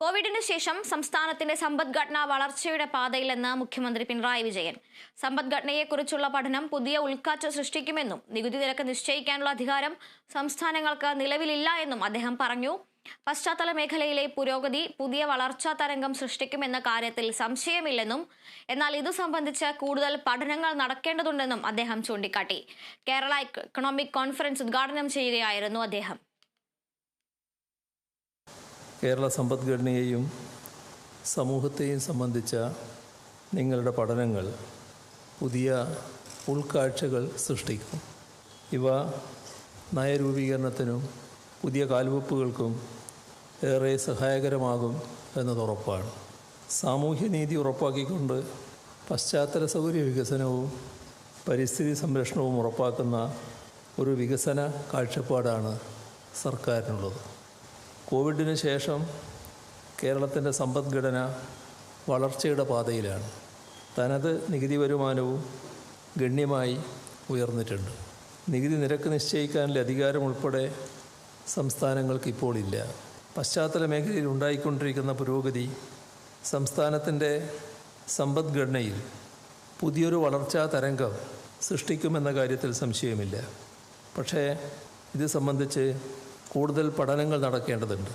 കോവിഡിന് ശേഷം സംസ്ഥാനത്തിന്റെ സമ്പദ്ഘടന വളർച്ചയുടെ പാതയിലെന്ന് മുഖ്യമന്ത്രി പിണറായി വിജയൻ. സമ്പദ്ഘടനയെക്കുറിച്ചുള്ള പഠനം പുതിയ ഉൾക്കാറ്റ് സൃഷ്ടിക്കുമെന്നും നികുതി നിരക്ക് നിശ്ചയിക്കാനുള്ള അധികാരം സംസ്ഥാനങ്ങൾക്ക് നിലവിലില്ല എന്നും അദ്ദേഹം പറഞ്ഞു. പശ്ചാത്തല മേഖലയിലെ പുരോഗതി പുതിയ വളർച്ചാ തരംഗം സൃഷ്ടിക്കുമെന്ന കാര്യത്തിൽ സംശയമില്ലെന്നും എന്നാൽ ഇതു സംബന്ധിച്ച് കൂടുതൽ പഠനങ്ങൾ നടക്കേണ്ടതുണ്ടെന്നും അദ്ദേഹം ചൂണ്ടിക്കാട്ടി. കേരള ഇക്കണോമിക് കോൺഫറൻസ് ഉദ്ഘാടനം ചെയ്യുകയായിരുന്നു അദ്ദേഹം. കേരള സമ്പദ്ഘടനയെയും സമൂഹത്തെയും സംബന്ധിച്ച നിങ്ങളുടെ പഠനങ്ങൾ പുതിയ ഉൾക്കാഴ്ചകൾ സൃഷ്ടിക്കും. ഇവ നയരൂപീകരണത്തിനും പുതിയ കാൽവെപ്പുകൾക്കും ഏറെ സഹായകരമാകും എന്നതുറപ്പാണ് സാമൂഹ്യനീതി ഉറപ്പാക്കിക്കൊണ്ട് പശ്ചാത്തല സൗകര്യ വികസനവും പരിസ്ഥിതി സംരക്ഷണവും ഉറപ്പാക്കുന്ന ഒരു വികസന കാഴ്ചപ്പാടാണ് സർക്കാരിനുള്ളത്. കോവിഡിന് ശേഷം കേരളത്തിന്റെ സമ്പദ്ഘടന വളർച്ചയുടെ പാതയിലാണ്. തനത് നികുതി വരുമാനവും ഗണ്യമായി ഉയർന്നിട്ടുണ്ട്. നികുതി നിരക്ക് നിശ്ചയിക്കാനുള്ള അധികാരം ഉൾപ്പെടെ സംസ്ഥാനങ്ങൾക്ക് ഇപ്പോൾ ഇല്ല. പശ്ചാത്തല മേഖലയിൽ ഉണ്ടായിക്കൊണ്ടിരിക്കുന്ന പുരോഗതി സംസ്ഥാനത്തിന്റെ സമ്പദ്ഘടനയിൽ പുതിയൊരു വളർച്ചാ തരംഗം സൃഷ്ടിക്കുമെന്ന കാര്യത്തിൽ സംശയമില്ല. പക്ഷേ ഇത് സംബന്ധിച്ച് കൂടുതൽ പഠനങ്ങൾ നടക്കേണ്ടതുണ്ട്.